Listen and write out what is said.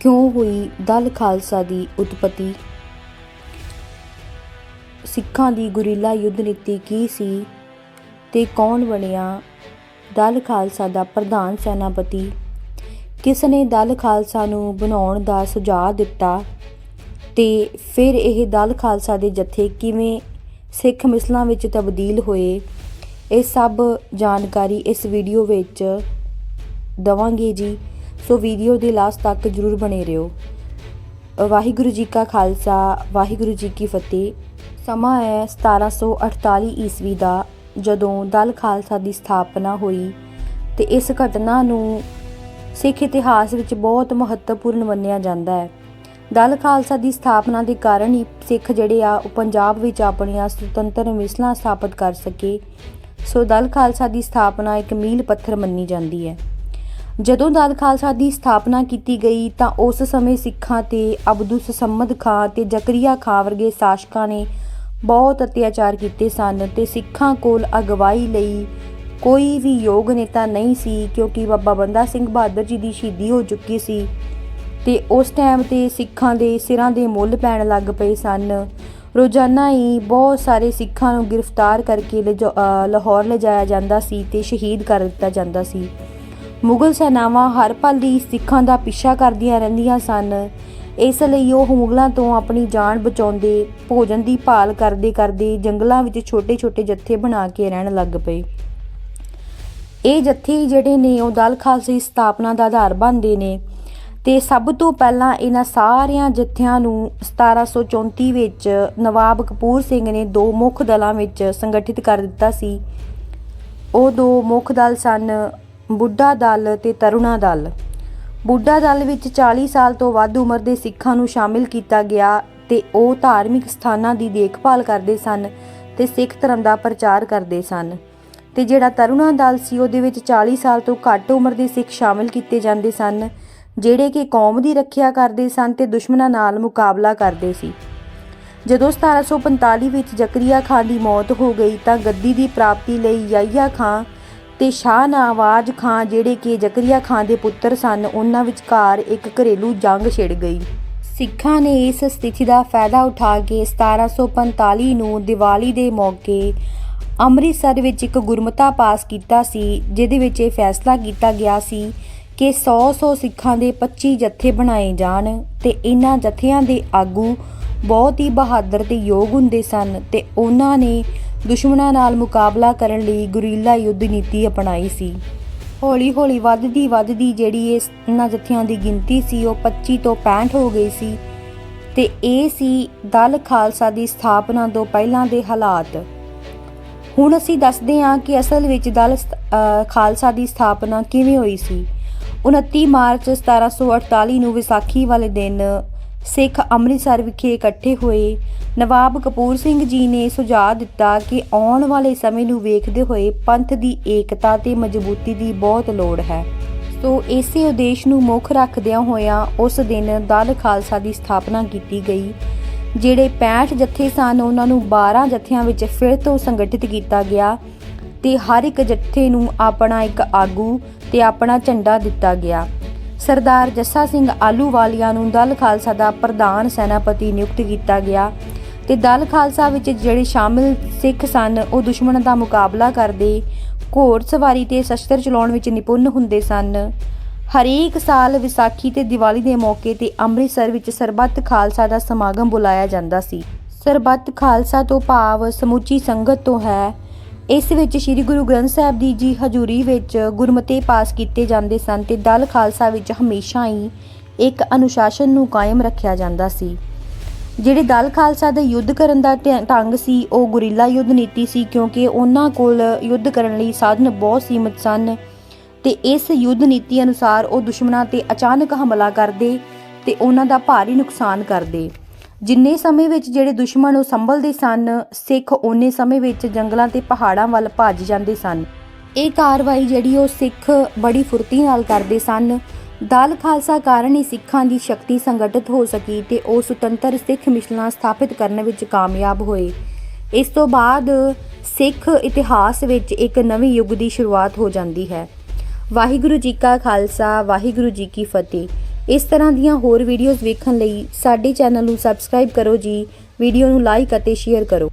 ਕਿਉਂ ਹੋਈ ਦਲ ਖਾਲਸਾ ਦੀ ਉਤਪਤੀ? ਸਿੱਖਾਂ ਦੀ ਗੁਰੀਲਾ ਯੁੱਧ ਨੀਤੀ ਕੀ ਸੀ ਤੇ ਕੌਣ ਬਣਿਆ ਦਲ ਖਾਲਸਾ ਦਾ ਪ੍ਰਧਾਨ ਸੈਨਾਪਤੀ? ਕਿਸ ਨੇ ਦਲ ਖਾਲਸਾ ਨੂੰ ਬਣਾਉਣ ਦਾ ਸੁਝਾਅ ਦਿੱਤਾ ਤੇ ਫਿਰ ਇਹ ਦਲ ਖਾਲਸਾ ਦੇ ਜਥੇ ਕਿਵੇਂ ਸਿੱਖ ਮਿਸਲਾਂ ਵਿੱਚ ਤਬਦੀਲ ਹੋਏ? ਇਹ ਸਭ ਜਾਣਕਾਰੀ ਇਸ ਵੀਡੀਓ ਵਿੱਚ ਦਵਾਂਗੇ ਜੀ। ਸੋ ਵੀਡੀਓ ਦੇ ਲਾਸਟ ਤੱਕ ਜਰੂਰ ਬਣੇ ਰਹੋ। ਵਾਹਿਗੁਰੂ ਜੀ ਕਾ ਖਾਲਸਾ, ਵਾਹਿਗੁਰੂ ਜੀ ਕੀ ਫਤਿਹ। ਸਮਾਂ ਹੈ 1748 ਈਸਵੀ ਦਾ, ਜਦੋਂ ਦਲ ਖਾਲਸਾ ਦੀ ਸਥਾਪਨਾ ਹੋਈ ਤੇ ਇਸ ਘਟਨਾ ਨੂੰ ਸਿੱਖ ਇਤਿਹਾਸ ਵਿੱਚ ਬਹੁਤ ਮਹੱਤਵਪੂਰਨ ਮੰਨਿਆ ਜਾਂਦਾ ਹੈ। ਦਲ ਖਾਲਸਾ ਦੀ ਸਥਾਪਨਾ ਦੇ ਕਾਰਨ ਹੀ ਸਿੱਖ ਜਿਹੜੇ ਆ, ਉਹ ਪੰਜਾਬ ਵਿੱਚ ਆਪਣੀਆਂ ਸੁਤੰਤਰ ਮਿਸਲਾਂ ਸਥਾਪਿਤ ਕਰ ਸਕੇ। ਸੋ ਦਲ ਖਾਲਸਾ ਦੀ ਸਥਾਪਨਾ ਇੱਕ ਮੀਲ ਪੱਥਰ ਮੰਨੀ ਜਾਂਦੀ ਹੈ। ਜਦੋਂ ਦਲ ਖਾਲਸਾ ਦੀ ਸਥਾਪਨਾ ਕੀਤੀ ਗਈ ਤਾਂ ਉਸ ਸਮੇਂ ਸਿੱਖਾਂ ਤੇ ਅਬਦੁਸ ਸੰਮਦ ਖਾਂ ਤੇ ਜ਼ਕਰੀਆ ਖਾਂ ਵਰਗੇ ਸ਼ਾਸਕਾਂ ਨੇ ਬਹੁਤ ਅਤਿਆਚਾਰ ਕੀਤੇ ਸਨ ਤੇ ਸਿੱਖਾਂ ਕੋਲ ਅਗਵਾਈ ਲਈ ਕੋਈ ਵੀ ਯੋਗ ਨੇਤਾ ਨਹੀਂ ਸੀ ਕਿਉਂਕਿ ਬਾਬਾ ਬੰਦਾ ਸਿੰਘ ਬਹਾਦਰ ਜੀ ਦੀ ਸ਼ਹੀਦੀ ਹੋ ਚੁੱਕੀ ਸੀ ਤੇ ਉਸ ਟਾਈਮ ਤੇ ਸਿੱਖਾਂ ਦੇ ਸਿਰਾਂ ਦੇ ਮੁੱਲ ਪੈਣ ਲੱਗ ਪਏ ਸਨ। ਰੋਜ਼ਾਨਾ ਹੀ ਬਹੁਤ ਸਾਰੇ ਸਿੱਖਾਂ ਨੂੰ ਗ੍ਰਿਫਤਾਰ ਕਰਕੇ ਲਿਜਾ- ਲਾਹੌਰ ਲਿਜਾਇਆ ਜਾਂਦਾ ਸੀ ਤੇ ਸ਼ਹੀਦ ਕਰ ਦਿੱਤਾ ਜਾਂਦਾ ਸੀ। ਮੁਗਲ ਸੈਨਾਵਾਂ ਹਰ ਪਲ ਦੀ ਸਿੱਖਾਂ ਦਾ ਪਿੱਛਾ ਕਰਦੀਆਂ ਰਹਿੰਦੀਆਂ ਸਨ। ਇਸ ਲਈ ਉਹ ਮੁਗਲਾਂ ਤੋਂ ਆਪਣੀ ਜਾਨ ਬਚਾਉਂਦੇ, ਭੋਜਨ ਦੀ ਭਾਲ ਕਰਦੇ ਕਰਦੇ ਜੰਗਲਾਂ ਵਿੱਚ ਛੋਟੇ-ਛੋਟੇ ਜੱਥੇ ਬਣਾ ਕੇ ਰਹਿਣ ਲੱਗ ਪਏ। ਇਹ ਜੱਥੇ ਜਿਹੜੇ ਨੇ ਉਹ ਦਲ ਖਾਲਸੇ ਸਥਾਪਨਾ ਦਾ ਆਧਾਰ ਬਣਦੇ ਨੇ ਤੇ ਸਭ ਤੋਂ ਪਹਿਲਾਂ ਇਹਨਾਂ ਸਾਰਿਆਂ ਜੱਥਿਆਂ ਨੂੰ 1734 ਵਿੱਚ ਨਵਾਬ ਕਪੂਰ ਸਿੰਘ ਨੇ ਦੋ ਮੁੱਖ ਦਲਾਂ ਵਿੱਚ ਸੰਗਠਿਤ ਕਰ ਦਿੱਤਾ ਸੀ। ਉਹ ਦੋ ਮੁੱਖ ਦਲ ਸਨ ਬੁੱਢਾ ਦਲ ਤੇ ਤਰੁਣਾ ਦਲ। ਬੁੱਢਾ ਦਲ ਵਿੱਚ 40 ਸਾਲ ਤੋਂ ਵੱਧ ਉਮਰ ਦੇ ਸਿੱਖਾਂ ਨੂੰ ਸ਼ਾਮਿਲ ਕੀਤਾ ਗਿਆ ਤੇ ਉਹ ਧਾਰਮਿਕ ਸਥਾਨਾਂ ਦੀ ਦੇਖਭਾਲ ਕਰਦੇ ਸਨ ਤੇ ਸਿੱਖ ਧਰਮ ਦਾ ਪ੍ਰਚਾਰ ਕਰਦੇ ਸਨ। ਤੇ ਜਿਹੜਾ ਤਰੁਣਾ ਦਲ ਸੀ, ਉਹਦੇ ਵਿੱਚ 40 ਸਾਲ ਤੋਂ ਘੱਟ ਉਮਰ ਦੇ ਸਿੱਖ ਸ਼ਾਮਿਲ ਕੀਤੇ ਜਾਂਦੇ ਸਨ, ਜਿਹੜੇ ਕਿ ਕੌਮ ਦੀ ਰੱਖਿਆ ਕਰਦੇ ਸਨ ਤੇ ਦੁਸ਼ਮਣਾਂ ਨਾਲ ਮੁਕਾਬਲਾ ਕਰਦੇ ਸੀ। ਜਦੋਂ 1745 ਵਿੱਚ ਜ਼ਕਰੀਆ ਖਾਨ ਦੀ ਮੌਤ ਹੋ ਗਈ ਤਾਂ ਗੱਦੀ ਦੀ ਪ੍ਰਾਪਤੀ ਲਈ ਯਾਹਿਆ ਖਾਨ ਤੇ ਸ਼ਾਹ ਨਵਾਜ਼ ਖਾਨ ਜਿਹੜੇ ਕਿ ਜ਼ਕਰੀਆ ਖਾਨ ਦੇ ਪੁੱਤਰ ਸਨ, ਉਹਨਾਂ ਵਿਚਕਾਰ ਇੱਕ ਘਰੇਲੂ ਜੰਗ ਛਿੜ ਗਈ। ਸਿੱਖਾਂ ਨੇ ਇਸ ਸਥਿਤੀ ਦਾ ਫਾਇਦਾ ਉਠਾ ਕੇ 1745 ਨੂੰ ਦੀਵਾਲੀ ਦੇ ਮੌਕੇ ਅੰਮ੍ਰਿਤਸਰ ਵਿੱਚ ਇੱਕ ਗੁਰਮਤਾ ਪਾਸ ਕੀਤਾ ਸੀ, ਜਿਹਦੇ ਵਿੱਚ ਇਹ ਫੈਸਲਾ ਕੀਤਾ ਗਿਆ ਸੀ ਕਿ 100-100 ਸਿੱਖਾਂ ਦੇ 25 ਜਥੇ ਬਣਾਏ ਜਾਣ ਤੇ ਇਹਨਾਂ ਜਥਿਆਂ ਦੇ ਆਗੂ ਬਹੁਤ ਹੀ ਬਹਾਦਰ ਤੇ ਯੋਗ ਹੁੰਦੇ ਸਨ ਤੇ ਉਹਨਾਂ ਨੇ ਦੁਸ਼ਮਣਾਂ ਨਾਲ ਮੁਕਾਬਲਾ ਕਰਨ ਲਈ ਗੁਰੀਲਾ ਯੁੱਧ ਨੀਤੀ ਅਪਣਾਈ ਸੀ। ਹੌਲੀ-ਹੌਲੀ ਵੱਧਦੀ ਵੱਧਦੀ ਜਿਹੜੀ ਇਸ ਇਹਨਾਂ ਜਥਿਆਂ ਦੀ ਗਿਣਤੀ ਸੀ, ਉਹ 25 ਤੋਂ 65 ਹੋ ਗਈ ਸੀ ਤੇ ਇਹ ਸੀ ਦਲ ਖਾਲਸਾ ਦੀ ਸਥਾਪਨਾ ਤੋਂ ਪਹਿਲਾਂ ਦੇ ਹਾਲਾਤ। ਹੁਣ ਅਸੀਂ ਦੱਸਦੇ ਹਾਂ ਕਿ ਅਸਲ ਵਿੱਚ ਦਲ ਸਥ- ਖਾਲਸਾ ਦੀ ਸਥਾਪਨਾ ਕਿਵੇਂ ਹੋਈ ਸੀ। 29 ਮਾਰਚ 1748 ਨੂੰ ਵਿਸਾਖੀ ਵਾਲੇ ਦਿਨ ਸਿੱਖ ਅੰਮ੍ਰਿਤਸਰ ਵਿਖੇ ਇਕੱਠੇ ਹੋਏ। ਨਵਾਬ ਕਪੂਰ ਸਿੰਘ ਜੀ ਨੇ ਸੁਝਾਅ ਦਿੱਤਾ ਕਿ ਆਉਣ ਵਾਲੇ ਸਮੇਂ ਨੂੰ ਵੇਖਦੇ ਹੋਏ ਪੰਥ ਦੀ ਏਕਤਾ ਤੇ ਮਜ਼ਬੂਤੀ ਦੀ ਬਹੁਤ ਲੋੜ ਹੈ। ਸੋ ਇਸੇ ਉਦੇਸ਼ ਨੂੰ ਮੁੱਖ ਰੱਖਦਿਆਂ ਹੋਇਆਂ ਉਸ ਦਿਨ ਦਲ ਖਾਲਸਾ ਦੀ ਸਥਾਪਨਾ ਕੀਤੀ ਗਈ, ਜਿਹੜੇ 65 ਜਥੇ ਸਨ, ਉਹਨਾਂ ਨੂੰ 12 ਜਥਿਆਂ ਵਿੱਚ ਫਿਰ ਤੋਂ ਸੰਗਠਿਤ ਕੀਤਾ ਗਿਆ ਤੇ ਹਰ ਇੱਕ ਜਥੇ ਨੂੰ ਆਪਣਾ ਇੱਕ ਆਗੂ ਤੇ ਆਪਣਾ ਝੰਡਾ ਦਿੱਤਾ ਗਿਆ। ਸਰਦਾਰ ਜੱਸਾ ਸਿੰਘ ਆਲੂਵਾਲੀਆ ਨੂੰ ਦਲ ਖਾਲਸਾ ਦਾ ਪ੍ਰਧਾਨ ਸੈਨਾਪਤੀ ਨਿਯੁਕਤ ਕੀਤਾ ਗਿਆ ਤੇ ਦਲ ਖਾਲਸਾ ਵਿੱਚ ਜਿਹੜੇ ਸ਼ਾਮਿਲ ਸਿੱਖ ਸਨ, ਉਹ ਦੁਸ਼ਮਣ ਦਾ ਮੁਕਾਬਲਾ ਕਰਦੇ ਘੋੜ ਸਵਾਰੀ ਤੇ ਸ਼ਸਤਰ ਚਲਾਉਣ ਵਿੱਚ ਨਿਪੁੰਨ ਹੁੰਦੇ ਸਨ। ਹਰੇਕ ਸਾਲ ਵਿਸਾਖੀ ਤੇ ਦੀਵਾਲੀ ਦੇ ਮੌਕੇ ਤੇ ਅੰਮ੍ਰਿਤਸਰ ਵਿੱਚ ਸਰਬੱਤ ਖਾਲਸਾ ਦਾ ਸਮਾਗਮ ਬੁਲਾਇਆ ਜਾਂਦਾ ਸੀ। ਸਰਬੱਤ ਖਾਲਸਾ ਤੋਂ ਭਾਵ ਸਮੁੱਚੀ ਸੰਗਤ ਤੋਂ ਹੈ। ਇਸ ਵਿੱਚ ਸ੍ਰੀ ਗੁਰੂ ਗ੍ਰੰਥ ਸਾਹਿਬ ਦੀ ਜੀ ਹਜ਼ੂਰੀ ਵਿੱਚ ਗੁਰਮਤੇ ਪਾਸ ਕੀਤੇ ਜਾਂਦੇ ਸਨ ਤੇ ਦਲ ਖਾਲਸਾ ਵਿੱਚ ਹਮੇਸ਼ਾ ਹੀ ਇੱਕ ਅਨੁਸ਼ਾਸਨ ਨੂੰ ਕਾਇਮ ਰੱਖਿਆ ਜਾਂਦਾ ਸੀ। ਜਿਹੜੇ ਦਲ ਖਾਲਸਾ ਦੇ ਯੁੱਧ ਕਰਨ ਦਾ ਢ- ਢੰਗ ਸੀ, ਉਹ ਗੁਰੀਲਾ ਯੁੱਧ ਨੀਤੀ ਸੀ ਕਿਉਂਕਿ ਉਹਨਾਂ ਕੋਲ ਯੁੱਧ ਕਰਨ ਲਈ ਸਾਧਨ ਬਹੁਤ ਸੀਮਿਤ ਸਨ ਤੇ ਇਸ ਯੁੱਧ ਨੀਤੀ ਅਨੁਸਾਰ ਉਹ ਦੁਸ਼ਮਣਾਂ ਤੇ ਅਚਾਨਕ ਹਮਲਾ ਕਰਦੇ ਤੇ ਉਹਨਾਂ ਦਾ ਭਾਰੀ ਨੁਕਸਾਨ ਕਰਦੇ। ਜਿੰਨੇ ਸਮੇਂ ਵਿੱਚ ਜਿਹੜੇ ਦੁਸ਼ਮਣ ਉਹ ਸੰਭਲਦੇ ਸਨ, ਸਿੱਖ ਓਨੇ ਸਮੇਂ ਵਿੱਚ ਜੰਗਲਾਂ ਤੇ ਪਹਾੜਾਂ ਵੱਲ ਭੱਜ ਜਾਂਦੇ ਸਨ। ਇਹ ਕਾਰਵਾਈ ਜਿਹੜੀ ਉਹ ਸਿੱਖ ਬੜੀ ਫੁਰਤੀ ਨਾਲ ਕਰਦੇ ਸਨ। ਦਲ ਖਾਲਸਾ ਕਾਰਨ ਹੀ ਸਿੱਖਾਂ ਦੀ ਸ਼ਕਤੀ ਸੰਗਠਿਤ ਹੋ ਸਕੀ ਤੇ ਉਹ ਸੁਤੰਤਰ ਸਿੱਖ ਮਿਸ਼ਨਾਂ ਸਥਾਪਿਤ ਕਰਨ ਵਿੱਚ ਕਾਮਯਾਬ ਹੋਏ। ਇਸ ਤੋਂ ਬਾਅਦ ਸਿੱਖ ਇਤਿਹਾਸ ਵਿੱਚ ਇੱਕ ਨਵੇਂ ਯੁੱਗ ਦੀ ਸ਼ੁਰੂਆਤ ਹੋ ਜਾਂਦੀ ਹੈ। ਵਾਹਿਗੁਰੂ ਜੀ ਕਾ ਖਾਲਸਾ, ਵਾਹਿਗੁਰੂ ਜੀ ਕੀ ਫਤਿਹ। ਇਸ ਤਰ੍ਹਾਂ ਦੀਆਂ ਹੋਰ ਵੀਡੀਓਜ਼ ਵੇਖਣ ਲਈ ਸਾਡੇ ਚੈਨਲ ਨੂੰ ਸਬਸਕ੍ਰਾਈਬ ਕਰੋ ਜੀ। ਵੀਡੀਓ ਨੂੰ ਲਾਈਕ ਅਤੇ ਸ਼ੇਅਰ ਕਰੋ।